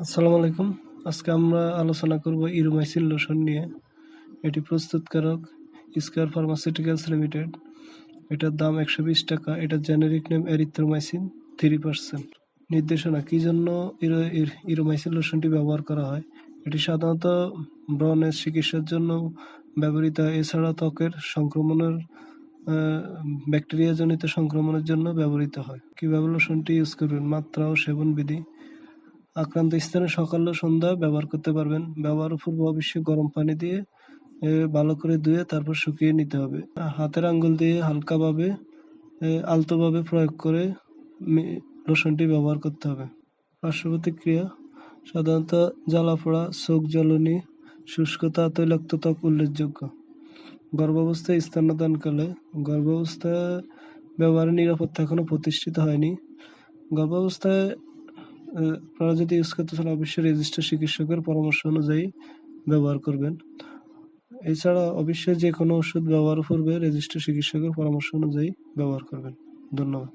আসসালামু আলাইকুম। আজকে আমরা আলোচনা করব ইরোমাইসিন লোশন নিয়ে। এটি প্রস্তুতকারক স্কয়ার ফার্মাসিউটিক্যালস লিমিটেড। এটার দাম একশো বিশ টাকা। এটার generic name erythromycin three percent নির্দেশনা, কী জন্য ইরো, ইর- ইরোমাইসিন লোশনটি ব্যবহার করা হয়? এটি সাধারণত ব্রণের চিকিৎসার জন্য ব্যবহৃত হয় এছাড়া ত্বকের সংক্রমণের ব্যাকটেরিয়াজনিত সংক্রমণের জন্য ব্যবহৃত হয়। কীভাবে লোশনটি ইউজ করবেন? মাত্রা ও সেবন বিধি আক্রান্ত স্থানে সকাল ও সন্ধ্যা ব্যবহার করতে পারবেন। ব্যবহার পূর্ব অবশ্যই গরম পানি দিয়ে ভালো করে ধুয়ে তারপর শুকিয়ে নিতে হবে। হাতের আঙ্গুল দিয়ে হালকাভাবে আলতোভাবে প্রয়োগ করে লোশনটি ব্যবহার করতে হবে। পার্শ্ব প্রতিক্রিয়া সাধারণত জ্বালাপোড়া, চোখ জ্বলনি শুষ্কতা তৈলাক্ত ত্বক উল্লেখযোগ্য। গর্ভাবস্থায় স্তন্যদানকালে গর্ভাবস্থায় ব্যবহারের নিরাপত্তা এখনও প্রতিষ্ঠিত হয়নি। গর্ভাবস্থায় আপনারা যদি ইউজ করতে চান, অবশ্যই রেজিস্টার চিকিৎসকের পরামর্শ অনুযায়ী ব্যবহার করবেন। এছাড়া অবশ্যই যে কোনো ওষুধ ব্যবহার পূর্বে রেজিস্টার চিকিৎসকের পরামর্শ অনুযায়ী ব্যবহার করবেন। ধন্যবাদ।